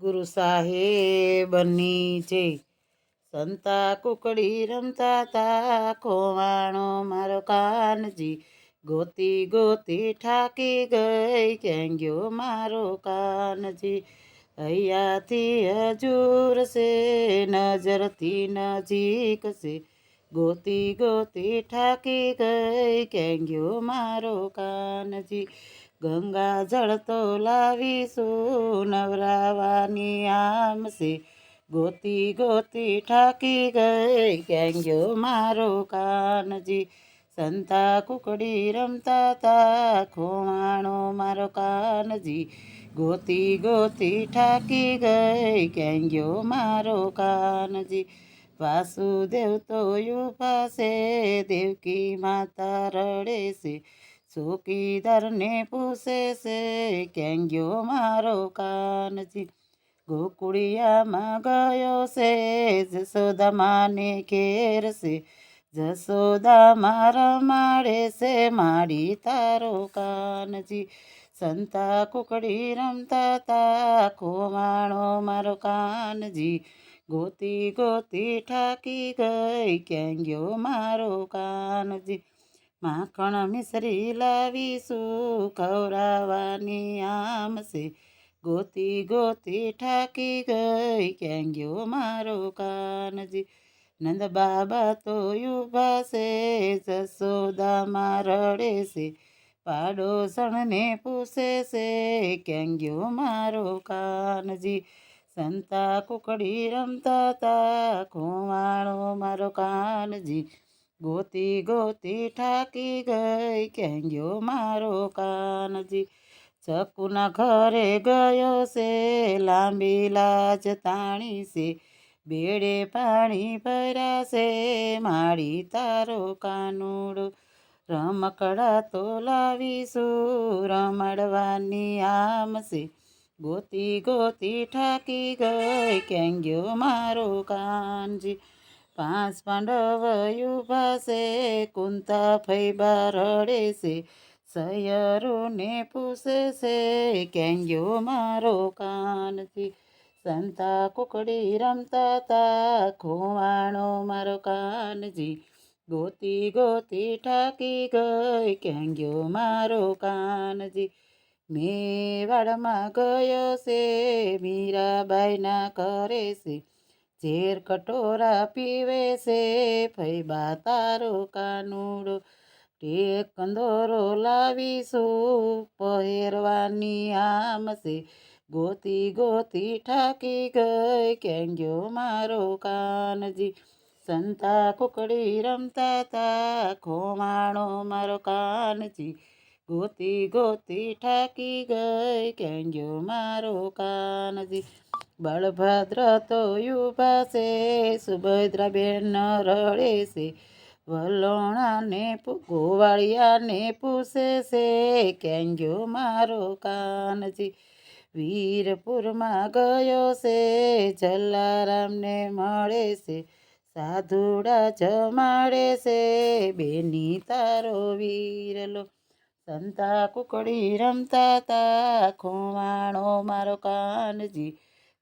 ગુરુ સાહેબની જય સંતા કુકડી રમતા તા, ખોવાણો મારો કાનજી. ગોતી ગોતી ઠાકી ગઈ ક્યાં ગયો મારો કાનજી. અહીંયાથી હજુર છે, નજરથી નજીક છે. ગોતી ગોતી ઠાકી ગઈ ક્યાં ગયો મારો કાનજી. ગંગા જળ તો લાવીશું નવરાવાની આમસે ગોતી ગોતી ઠાકી ગઈ ક્યાં ગયો મારો કાનજી? સંતા કુકડી રમતા તા, ખોવાણો મારો કાનજી. ગોતી ગોતી ઠાકી ગઈ ક્યાં ગયો મારો કાનજી? વાસુદેવ તો યુ પાસે, દેવકી માતા રડે છે. ચોકીદારને પૂછે છે ક્યાં ગયો મારો કાનજી? ગોકુળિયામાં ગયો છે જસોદામાને ઘેર છે જસોદા મારા માળે છે માડી તારો કાનજી? સંતા કુકડી રમતા તા, ખોવાણો મારો કાનજી? ગોતી ગોતી ઠાકી ગઈ ક્યાં ગયો મારો કાનજી? માખણ મિશ્રી લાવીશું, ખવડાવવાની આમસે ગોતી ગોતી ઠાકી ગઈ, ક્યાં ગયો મારો કાનજી? નંદ બાબા તો યુભા છે, જસોદામાં રડે છે. પાડોશણને પૂછે છે, ક્યાં ગયો મારો કાનજી? સંતા કુકડી રમતા તા ખોવાણો મારો કાનજી. ગોતી ગોતી ઠાકી ગઈ ક્યાં ગયો મારો કાનજી. ચકુના ઘરે ગયો છે, લાંબી લાજ તાણી છે. બેડે પાણી ભરાશે, મારી તારો કાનુડો. રમકડા તો લાવીશું, રમડવાની આમ છે. ગોતી ગોતી ઠાકી ગઈ ક્યાં ગયો મારો કાનજી. પાંચ પાંડવ યુભા છે કુંતા ફૈબા રડે છે સયરોને પૂછે છે ક્યાં ગયો મારો કાનજી સંતા કુકડી રમતા તા, ખોવાણો મારો કાનજી ગોતી ગોતી ઠાકી ગઈ ક્યાં ગયો મારો કાનજી મેવાડમાં ગયો છે, મીરાબાઈના કરે છે ઝેર કટોરા પીવે છે ફૈબા તારો કાનુડો. ટેક કંદોરો લાવીશું, પહેરવાની છે. ગોતી ગોતી ઠાકી ગઈ ક્યાં ગયો મારો કાનજી? સંતા કુકડી રમતા તા ખોમાણો મારો કાનજી. ગોતી ગોતી ઠાકી ગઈ ક્યાં ગયો મારો કાનજી? બળભદ્ર તો યુભા છે સુભદ્રાબેન રડે છે વલોણાને ગોવાળિયાને પૂછે છે ક્યાં ગયો મારો કાનજી? વીરપુરમાં ગયો છે, જલારામને મળે છે સાધુડા જમાડે છે બેની તારો વીરલો સંતા કુકડી રમતા તા, ખોવાણો મારો કાનજી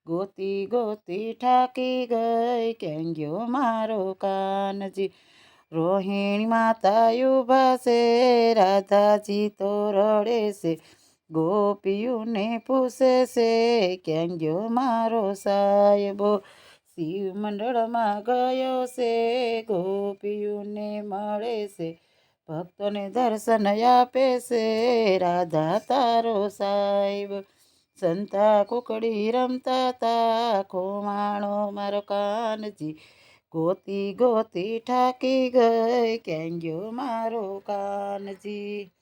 ગોતી ગોતી ઠાકી ગઈ કેમ ગયો મારો કાનજી. રોહિણી માતા છે રાધાજી તો રડે છે ગોપીઓને પૂછે છે કેમ ગયો મારો સાહેબો, શિવ મંડળમાં ગયો છે ગોપીઓને મળે છે ભક્તોને દર્શન આપે છે, રાધા તારો સાહેબ. સંતા કુકડી રમતા તા, ખોવાણો મારો કાનજી. ગોતી ગોતી ઠાકી ગઈ ક્યાં ગયો મારો કાનજી.